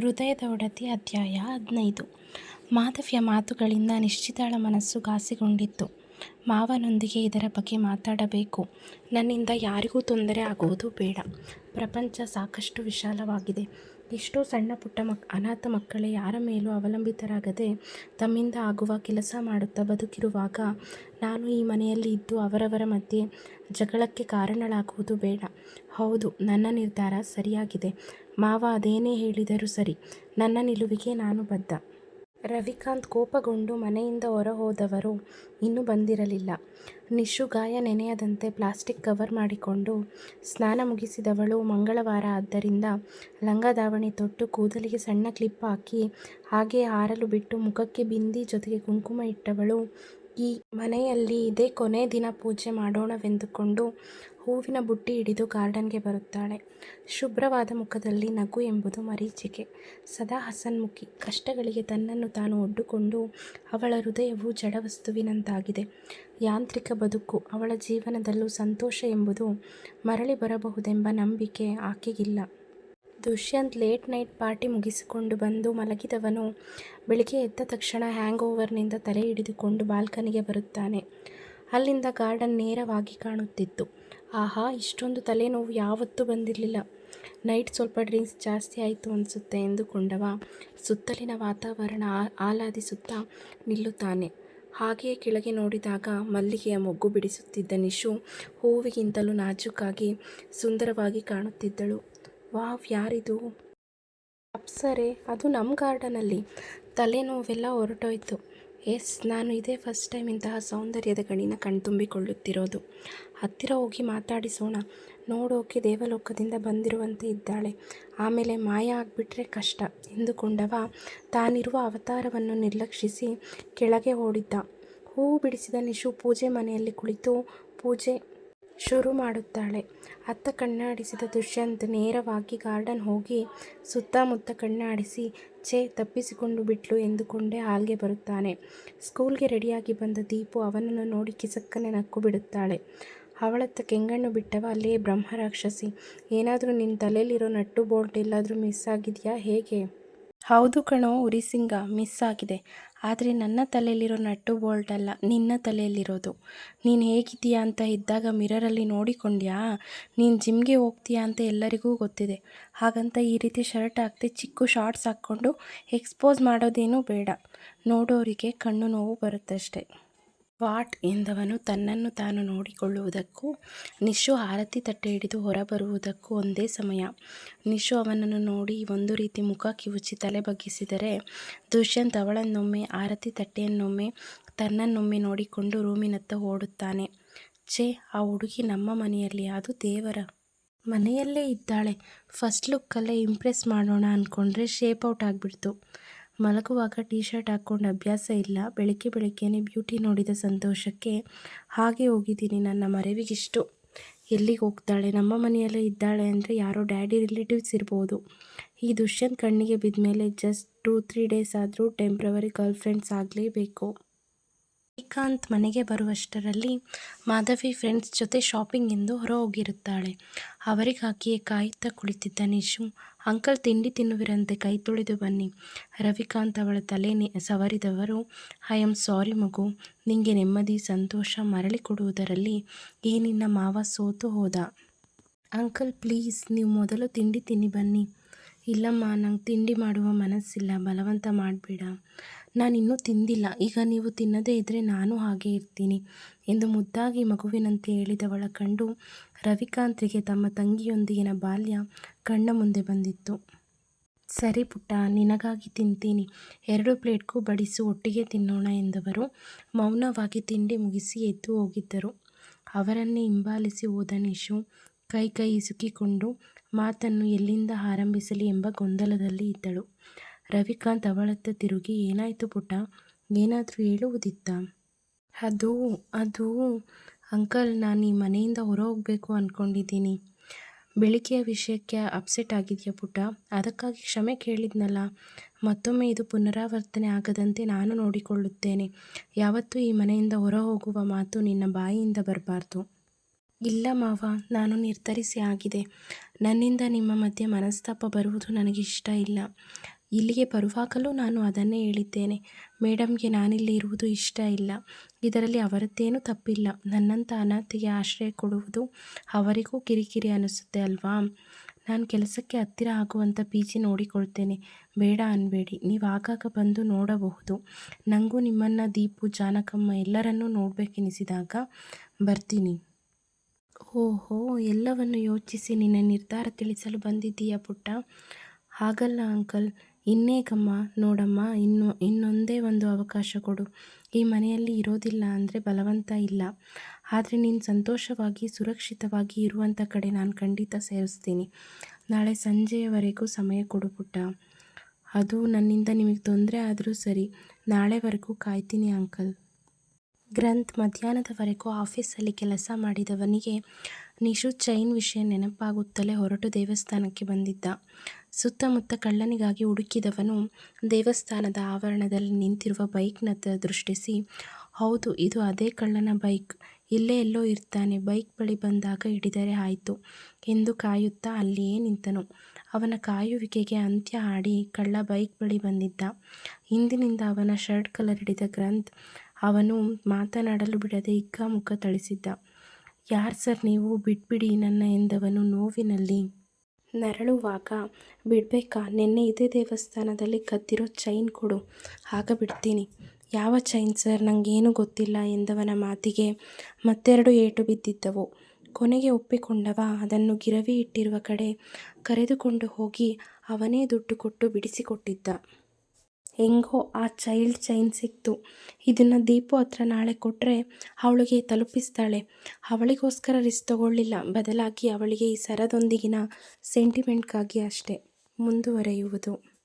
ಹೃದಯದ ಒಡತಿ ಅಧ್ಯಾಯ ಹದಿನೈದು ಮಾಧವಿಯ ಮಾತುಗಳಿಂದ ನಿಶ್ಚಿತಾಳ ಮನಸ್ಸು ಘಾಸಿಗೊಂಡಿತ್ತು. ಮಾವನೊಂದಿಗೆ ಇದರ ಬಗ್ಗೆ ಮಾತಾಡಬೇಕು. ನನ್ನಿಂದ ಯಾರಿಗೂ ತೊಂದರೆ ಆಗುವುದು ಬೇಡ. ಪ್ರಪಂಚ ಸಾಕಷ್ಟು ವಿಶಾಲವಾಗಿದೆ. ಎಷ್ಟೋ ಮಕ್ ಅನಾಥ ಮಕ್ಕಳೇ ಯಾರ ಮೇಲೂ ಅವಲಂಬಿತರಾಗದೆ ತಮ್ಮಿಂದ ಆಗುವ ಕೆಲಸ ಮಾಡುತ್ತಾ ಬದುಕಿರುವಾಗ ನಾನು ಈ ಮನೆಯಲ್ಲಿ ಇದ್ದು ಅವರವರ ಮಧ್ಯೆ ಜಗಳಕ್ಕೆ ಕಾರಣಳಾಗುವುದು ಬೇಡ. ಹೌದು, ನನ್ನ ನಿರ್ಧಾರ ಸರಿಯಾಗಿದೆ. ಮಾವ ಅದೇನೇ ಹೇಳಿದರೂ ಸರಿ, ನನ್ನ ನಿಲುವಿಗೆ ನಾನು ಬದ್ಧ. ರವಿಕಾಂತ್ ಕೋಪಗೊಂಡು ಮನೆಯಿಂದ ಹೊರಹೋದವರು ಇನ್ನೂ ಬಂದಿರಲಿಲ್ಲ. ನಿಶು ಗಾಯ ನೆನೆಯದಂತೆ ಪ್ಲಾಸ್ಟಿಕ್ ಕವರ್ ಮಾಡಿಕೊಂಡು, ಸ್ನಾನ ಮುಗಿಸಿದವಳು ಮಂಗಳವಾರ ಆದ್ದರಿಂದ ಲಂಗ ದಾವಣಿ ತೊಟ್ಟು, ಕೂದಲಿಗೆ ಸಣ್ಣ ಕ್ಲಿಪ್ ಹಾಕಿ ಹಾಗೆ ಹಾರಲು ಬಿಟ್ಟು ಮುಖಕ್ಕೆ ಬಿಂದಿ ಜೊತೆಗೆ ಕುಂಕುಮ ಇಟ್ಟವಳು ಈ ಮನೆಯಲ್ಲಿ ಇದೇ ಕೊನೆ ದಿನ ಪೂಜೆ ಮಾಡೋಣವೆಂದುಕೊಂಡು ಹೂವಿನ ಬುಟ್ಟಿ ಹಿಡಿದು ಗಾರ್ಡನ್ಗೆ ಬರುತ್ತಾಳೆ. ಶುಭ್ರವಾದ ಮುಖದಲ್ಲಿ ನಗು ಎಂಬುದು ಮರೀಚಿಕೆ. ಸದಾ ಹಸನ್ಮುಖಿ. ಕಷ್ಟಗಳಿಗೆ ತನ್ನನ್ನು ತಾನು ಒಡ್ಡುಕೊಂಡು ಅವಳ ಹೃದಯವು ಜಡವಸ್ತುವಿನಂತಾಗಿದೆ. ಯಾಂತ್ರಿಕ ಬದುಕು. ಅವಳ ಜೀವನದಲ್ಲೂ ಸಂತೋಷ ಎಂಬುದು ಮರಳಿ ಬರಬಹುದೆಂಬ ನಂಬಿಕೆ ಆಕೆಗಿಲ್ಲ. ದುಷ್ಯಂತ್ ಲೇಟ್ ನೈಟ್ ಪಾರ್ಟಿ ಮುಗಿಸಿಕೊಂಡು ಬಂದು ಮಲಗಿದವನು ಬೆಳಿಗ್ಗೆ ಎದ್ದ ತಕ್ಷಣ ಹ್ಯಾಂಗ್ ಓವರ್ನಿಂದ ತಲೆ ಹಿಡಿದುಕೊಂಡು ಬಾಲ್ಕನಿಗೆ ಬರುತ್ತಾನೆ. ಅಲ್ಲಿಂದ ಗಾರ್ಡನ್ ನೇರವಾಗಿ ಕಾಣುತ್ತಿತ್ತು. ಆಹಾ ಇಷ್ಟೊಂದು ತಲೆನೋವು ಯಾವತ್ತೂ ಬಂದಿರಲಿಲ್ಲ. ನೈಟ್ ಸ್ವಲ್ಪ ಡ್ರಿಂಕ್ಸ್ ಜಾಸ್ತಿ ಆಯಿತು ಅನಿಸುತ್ತೆ ಎಂದುಕೊಂಡವ ಸುತ್ತಲಿನ ವಾತಾವರಣ ಆಹ್ಲಾದಿಸುತ್ತಾ ನಿಲ್ಲುತ್ತಾನೆ. ಹಾಗೆಯೇ ಕೆಳಗೆ ನೋಡಿದಾಗ ಮಲ್ಲಿಗೆಯ ಮೊಗ್ಗು ಬಿಡಿಸುತ್ತಿದ್ದ ನಿಶು ಹೂವಿಗಿಂತಲೂ ನಾಜೂಕಾಗಿ, ಸುಂದರವಾಗಿ ಕಾಣುತ್ತಿದ್ದಳು. ವಾವ್, ಯಾರಿದು? ಅಪ್ಸರೆ, ಅದು ನಮ್ಮ ಗಾರ್ಡನಲ್ಲಿ. ತಲೆನೋವೆಲ್ಲ ಹೊರಟೋಯ್ತು. ಎಸ್, ನಾನು ಇದೇ ಫಸ್ಟ್ ಟೈಮ್ ಇಂತಹ ಸೌಂದರ್ಯದ ಗಣಿನ ಕಣ್ತುಂಬಿಕೊಳ್ಳುತ್ತಿರೋದು. ಹತ್ತಿರ ಹೋಗಿ ಮಾತಾಡಿಸೋಣ. ನೋಡೋಕೆ ದೇವಲೋಕದಿಂದ ಬಂದಿರುವಂತೆ ಇದ್ದಾಳೆ. ಆಮೇಲೆ ಮಾಯ ಆಗಿಬಿಟ್ರೆ ಕಷ್ಟ ಎಂದುಕೊಂಡವ, ತಾನಿರುವ ಅವತಾರವನ್ನು ನಿರ್ಲಕ್ಷಿಸಿ ಕೆಳಗೆ ಓಡಿದ್ದ. ಹೂ ಬಿಡಿಸಿದ ನಿಶು ಪೂಜೆ ಮನೆಯಲ್ಲಿ ಕುಳಿತು ಪೂಜೆ ಶುರು ಮಾಡುತ್ತಾಳೆ. ಅತ್ತ ಕಣ್ಣಾಡಿಸಿದ ದುಷ್ಯಂತ್ ನೇರವಾಗಿ ಗಾರ್ಡನ್ ಹೋಗಿ ಸುತ್ತಮುತ್ತ ಕಣ್ಣಾಡಿಸಿ ಛೇ ತಪ್ಪಿಸಿಕೊಂಡು ಬಿಟ್ಲು ಎಂದುಕೊಂಡೇ ಹಾಲ್ಗೆ ಬರುತ್ತಾನೆ. ಸ್ಕೂಲ್ಗೆ ರೆಡಿಯಾಗಿ ಬಂದ ದೀಪು ಅವನನ್ನು ನೋಡಿ ಕಿಸಕ್ಕನೆ ನಕ್ಕು ಬಿಡುತ್ತಾಳೆ. ಅವಳತ್ತ ಕೆಂಗಣ್ಣು ಬಿಟ್ಟವ ಅಲ್ಲೇ ಬ್ರಹ್ಮರಾಕ್ಷಸಿ, ಏನಾದರೂ ನಿನ್ನ ತಲೆಯಲ್ಲಿರೋ ನಟ್ಟು ಬೋಲ್ಟ್ ಎಲ್ಲಾದರೂ ಮಿಸ್ ಆಗಿದೆಯಾ ಹೇಗೆ? ಹೌದು ಕಣೋ ಉರಿಸಿಂಗ ಮಿಸ್ ಆಗಿದೆ. ಆದ್ರೆ ನನ್ನ ತಲೆಯಲ್ಲಿರೋ ನಟ್ಟು ಅಲ್ಲ, ನಿನ್ನ ತಲೆಯಲ್ಲಿರೋದು ನೀನು ಹೇಗಿದ್ದೀಯಾ ಅಂತ ಇದ್ದಾಗ ಮಿರರಲ್ಲಿ ನೋಡಿಕೊಂಡ್ಯಾ? ನೀನು ಜಿಮ್ಗೆ ಹೋಗ್ತೀಯಾ ಅಂತ ಎಲ್ಲರಿಗೂ ಗೊತ್ತಿದೆ. ಹಾಗಂತ ಈ ರೀತಿ ಶರ್ಟ್ ಹಾಕ್ತಿ ಚಿಕ್ಕ ಶಾರ್ಟ್ಸ್ ಹಾಕ್ಕೊಂಡು ಎಕ್ಸ್ಪೋಸ್ ಮಾಡೋದೇನೂ ಬೇಡ. ನೋಡೋರಿಗೆ ಕಣ್ಣು ನೋವು ಬರುತ್ತಷ್ಟೇ. ವಾಟ್ ಎಂದವನು ತನ್ನನ್ನು ತಾನು ನೋಡಿಕೊಳ್ಳುವುದಕ್ಕೂ ನಿಶು ಆರತಿ ತಟ್ಟೆ ಹಿಡಿದು ಹೊರಬರುವುದಕ್ಕೂ ಒಂದೇ ಸಮಯ. ನಿಶು ಅವನನ್ನು ನೋಡಿ ಒಂದು ರೀತಿ ಮುಖ ಕಿವುಚಿ ತಲೆ ಬಗ್ಗಿಸಿದರೆ ದುಷ್ಯಂತ್ ಅವಳನ್ನೊಮ್ಮೆ, ಆರತಿ ತಟ್ಟೆಯನ್ನೊಮ್ಮೆ, ತನ್ನನ್ನೊಮ್ಮೆ ನೋಡಿಕೊಂಡು ರೂಮಿನತ್ತ ಓಡುತ್ತಾನೆ. ಛೇ ಆ ಹುಡುಗಿ ನಮ್ಮ ಮನೆಯಲ್ಲಿ ಅದು ದೇವರ ಮನೆಯಲ್ಲೇ ಇದ್ದಾಳೆ. ಫಸ್ಟ್ ಲುಕ್ಕಲ್ಲೇ ಇಂಪ್ರೆಸ್ ಮಾಡೋಣ ಅನ್ಕೊಂಡ್ರೆ ಶೇಪ್ ಔಟ್ ಆಗ್ಬಿಡ್ತು. ಮಲಗುವಾಗ ಟೀ ಶರ್ಟ್ ಹಾಕ್ಕೊಂಡು ಅಭ್ಯಾಸ ಇಲ್ಲ. ಬೆಳಿಗ್ಗೆ ಬೆಳಿಗ್ಗೆನೇ ಬ್ಯೂಟಿ ನೋಡಿದ ಸಂತೋಷಕ್ಕೆ ಹಾಗೆ ಹೋಗಿದ್ದೀನಿ ನನ್ನ ಮರವಿಗಿಷ್ಟು ಎಲ್ಲಿಗೆ ಹೋಗ್ತಾಳೆ? ನಮ್ಮ ಮನೆಯಲ್ಲೇ ಇದ್ದಾಳೆ ಅಂದರೆ ಯಾರೋ ಡ್ಯಾಡಿ ರಿಲೇಟಿವ್ಸ್ ಇರ್ಬೋದು. ಈ ದುಷ್ಯಂತ್ ಕಣ್ಣಿಗೆ ಬಿದ್ದ ಮೇಲೆ ಜಸ್ಟ್ ಟೂ ತ್ರೀ ಡೇಸ್ ಆದರೂ ಟೆಂಪ್ರವರಿ ಗರ್ಲ್ಫ್ರೆಂಡ್ಸ್ ಆಗ್ಲೇಬೇಕು. ಶ್ರೀಕಾಂತ್ ಮನೆಗೆ ಬರುವಷ್ಟರಲ್ಲಿ ಮಾಧವಿ ಫ್ರೆಂಡ್ಸ್ ಜೊತೆ ಶಾಪಿಂಗ್ ಎಂದು ಹೊರಹೋಗಿರುತ್ತಾಳೆ. ಅವರಿಗಾಗಿಯೇ ಕಾಯುತ್ತಾ ಕುಳಿತಿದ್ದ ನಿಶು, ಅಂಕಲ್ ತಿಂಡಿ ತಿನ್ನುವಿರಂತೆ ಕೈ ತೊಳೆದು ಬನ್ನಿ. ರವಿಕಾಂತ್ ಅವಳ ತಲೆ ಸವರಿದವರು ಐ ಆಮ್ ಸಾರಿ ಮಗು, ನಿಂಗೆ ನೆಮ್ಮದಿ, ಸಂತೋಷ ಮರಳಿ ಕೊಡುವುದರಲ್ಲಿ ಈ ನಿನ್ನ ಮಾವ ಸೋತು ಹೋದ. ಅಂಕಲ್ ಪ್ಲೀಸ್ ನೀವು ಮೊದಲು ತಿಂಡಿ ತಿನ್ನಿ ಬನ್ನಿ. ಇಲ್ಲಮ್ಮ ನಂಗೆ ತಿಂಡಿ ಮಾಡುವ ಮನಸ್ಸಿಲ್ಲ ಬಲವಂತ ಮಾಡ್ಬೇಡ. ನಾನಿನ್ನೂ ತಿಂದಿಲ್ಲ. ಈಗ ನೀವು ತಿನ್ನದೇ ಇದ್ದರೆ ನಾನು ಹಾಗೆ ಇರ್ತೀನಿ ಎಂದು ಮುದ್ದಾಗಿ ಮಗುವಿನಂತೆ ಹೇಳಿದವಳ ಕಂಡು ರವಿಕಾಂತ್ರಿಗೆ ತಮ್ಮ ತಂಗಿಯೊಂದಿಗಿನ ಬಾಲ್ಯ ಕಣ್ಣ ಮುಂದೆ ಬಂದಿತ್ತು. ಸರಿ ಪುಟ್ಟ, ನಿನಗಾಗಿ ತಿಂತೀನಿ. ಎರಡು ಪ್ಲೇಟ್ಗೂ ಬಡಿಸು, ಒಟ್ಟಿಗೆ ತಿನ್ನೋಣ ಎಂದವರು ಮೌನವಾಗಿ ತಿಂಡಿ ಮುಗಿಸಿ ಎದ್ದು ಹೋಗಿದ್ದರು. ಅವರನ್ನೇ ಹಿಂಬಾಲಿಸಿ ಹೋದ ನಿಶು ಕೈ ಕೈ ಇಸುಕಿಕೊಂಡು ಮಾತನ್ನು ಎಲ್ಲಿಂದ ಆರಂಭಿಸಲಿ ಎಂಬ ಗೊಂದಲದಲ್ಲಿ ಇದ್ದಳು. ರವಿಕಾಂತ್ ಅವಳತ್ತ ತಿರುಗಿ, ಏನಾಯಿತು ಪುಟ್ಟ? ಏನಾದರೂ ಹೇಳುವುದಿತ್ತಾ? ಅದು ಅದು, ಅಂಕಲ್, ನಾನು ಈ ಮನೆಯಿಂದ ಹೊರಹೋಗ್ಬೇಕು ಅಂದ್ಕೊಂಡಿದ್ದೀನಿ ಬೆಳಿಗ್ಗೆಯ ವಿಷಯಕ್ಕೆ ಅಪ್ಸೆಟ್ ಆಗಿದೆಯಾ ಪುಟ್ಟ? ಅದಕ್ಕಾಗಿ ಕ್ಷಮೆ ಕೇಳಿದ್ನಲ್ಲ. ಮತ್ತೊಮ್ಮೆ ಇದು ಪುನರಾವರ್ತನೆ ಆಗದಂತೆ ನಾನು ನೋಡಿಕೊಳ್ಳುತ್ತೇನೆ. ಯಾವತ್ತೂ ಈ ಮನೆಯಿಂದ ಹೊರ ಹೋಗುವ ಮಾತು ನಿನ್ನ ಬಾಯಿಯಿಂದ ಬರಬಾರ್ದು ಇಲ್ಲ ಮಾವ, ನಾನು ನಿರ್ಧರಿಸಿ ಆಗಿದೆ ನನ್ನಿಂದ ನಿಮ್ಮ ಮಧ್ಯೆ ಮನಸ್ತಾಪ ಬರುವುದು ನನಗಿಷ್ಟ ಇಲ್ಲ ಇಲ್ಲಿಗೆ ಬರುವಾಗಲೂ ನಾನು ಅದನ್ನೇ ಹೇಳಿದ್ದೇನೆ. ಮೇಡಮ್ಗೆ ನಾನಿಲ್ಲಿ ಇರುವುದು ಇಷ್ಟ ಇಲ್ಲ. ಇದರಲ್ಲಿ ಅವರದ್ದೇನೂ ತಪ್ಪಿಲ್ಲ. ನನ್ನಂಥ ಅನಾಥಿಗೆ ಆಶ್ರಯ ಕೊಡುವುದು ಅವರಿಗೂ ಕಿರಿಕಿರಿ ಅನಿಸುತ್ತೆ ಅಲ್ವಾ? ನಾನು ಕೆಲಸಕ್ಕೆ ಹತ್ತಿರ ಆಗುವಂಥ ಪಿ ಜಿ ನೋಡಿಕೊಳ್ತೇನೆ. ಬೇಡ ಅನ್ಬೇಡಿ. ನೀವು ಆಗಾಗ ಬಂದು ನೋಡಬಹುದು. ನನಗೂ ನಿಮ್ಮನ್ನು ದೀಪು, ಜಾನಕಮ್ಮ ಎಲ್ಲರನ್ನೂ ನೋಡಬೇಕೆನಿಸಿದಾಗ ಬರ್ತೀನಿ. ಓಹೋ, ಎಲ್ಲವನ್ನು ಯೋಚಿಸಿ ನಿನ್ನ ನಿರ್ಧಾರ ತಿಳಿಸಲು ಬಂದಿದ್ದೀಯಾ ಪುಟ್ಟ? ಹಾಗಲ್ಲ ಅಂಕಲ್. ಇನ್ನೇಕಮ್ಮ ನೋಡಮ್ಮ, ಇನ್ನು, ಇನ್ನೊಂದೇ ಒಂದು ಅವಕಾಶ ಕೊಡು. ಈ ಮನೆಯಲ್ಲಿ ಇರೋದಿಲ್ಲ ಅಂದರೆ ಬಲವಂತ ಇಲ್ಲ. ಆದರೆ ನೀನು ಸಂತೋಷವಾಗಿ, ಸುರಕ್ಷಿತವಾಗಿ ಇರುವಂಥ ಕಡೆ ನಾನು ಖಂಡಿತ ಸೇರಿಸ್ತೀನಿ. ನಾಳೆ ಸಂಜೆಯವರೆಗೂ ಸಮಯ ಕೊಡು ಪುಟ್ಟ. ಅದು ನನ್ನಿಂದ ನಿಮಗೆ ತೊಂದರೆ ಆದರೂ ಸರಿ. ನಾಳೆವರೆಗೂ ಕಾಯ್ತೀನಿ ಅಂಕಲ್. ಗ್ರಂಥ್, ಮಧ್ಯಾಹ್ನದವರೆಗೂ ಆಫೀಸಲ್ಲಿ ಕೆಲಸ ಮಾಡಿದವನಿಗೆ ನಿಶು ಚೈನ್ ವಿಷಯ ನೆನಪಾಗುತ್ತಲೇ ಹೊರಟು ದೇವಸ್ಥಾನಕ್ಕೆ ಬಂದಿದ್ದ. ಸುತ್ತಮುತ್ತ ಕಳ್ಳನಿಗಾಗಿ ಹುಡುಕಿದವನು ದೇವಸ್ಥಾನದ ಆವರಣದಲ್ಲಿ ನಿಂತಿರುವ ಬೈಕ್ನತ್ತ ದೃಷ್ಟಿಸಿ, ಹೌದು, ಇದು ಅದೇ ಕಳ್ಳನ ಬೈಕ್. ಇಲ್ಲೇ ಎಲ್ಲೋ ಇರ್ತಾನೆ. ಬೈಕ್ ಬಳಿ ಬಂದಾಗ ಹಿಡಿದರೆ ಆಯಿತು ಎಂದು ಕಾಯುತ್ತಾ ಅಲ್ಲಿಯೇ ನಿಂತನು. ಅವನ ಕಾಯುವಿಕೆಗೆ ಅಂತ್ಯ ಹಾಡಿ ಕಳ್ಳ ಬೈಕ್ ಬಳಿ ಬಂದಿದ್ದ. ಹಿಂದಿನಿಂದ ಅವನ ಶರ್ಟ್ ಕಲರ್ ಹಿಡಿದ ಗ್ರಂಥ್ ಅವನು ಮಾತನಾಡಲು ಬಿಡದೆ ಮುಖ ಥಳಿಸಿದ್ದ. ಯಾರು ಸರ್ ನೀವು? ಬಿಟ್ಬಿಡಿ ನನ್ನ ಎಂದವನು ನೋವಿನಲ್ಲಿ ನರಳುವಾಗ ಬಿಡಬೇಕಾ? ನಿನ್ನೆ ಇದೇ ದೇವಸ್ಥಾನದಲ್ಲಿ ಕದ್ದಿರೋ ಚೈನ್ ಕೊಡು. ಆಗ ಬಿಡ್ತೀನಿ. ಯಾವ ಚೈನ್ ಸರ್? ನನಗೇನು ಗೊತ್ತಿಲ್ಲ ಎಂದವನ ಮಾತಿಗೆ ಮತ್ತೆರಡು ಏಟು ಬಿದ್ದಿದ್ದವು. ಕೊನೆಗೆ ಒಪ್ಪಿಕೊಂಡವ ಅದನ್ನು ಗಿರವಿ ಇಟ್ಟಿರುವ ಕಡೆ ಕರೆದುಕೊಂಡು ಹೋಗಿ ಅವನೇ ದುಡ್ಡು ಕೊಟ್ಟು ಬಿಡಿಸಿಕೊಟ್ಟಿದ್ದ. ಹೆಂಗೋ ಆ ಚೈಲ್ಡ್ ಚೈನ್ ಸಿಕ್ತು. ಇದನ್ನು ದೀಪು ಹತ್ರ ನಾಳೆ ಕೊಟ್ಟರೆ ಅವಳಿಗೆ ತಲುಪಿಸ್ತಾಳೆ. ಅವಳಿಗೋಸ್ಕರ ರಿಸ್ಕ್ ತಗೊಳ್ಳಿಲ್ಲ. ಬದಲಾಗಿ ಅವಳಿಗೆ ಈ ಸರದೊಂದಿಗಿನ ಸೆಂಟಿಮೆಂಟ್ಗಾಗಿ ಅಷ್ಟೆ ಮುಂದುವರೆಯುವುದು.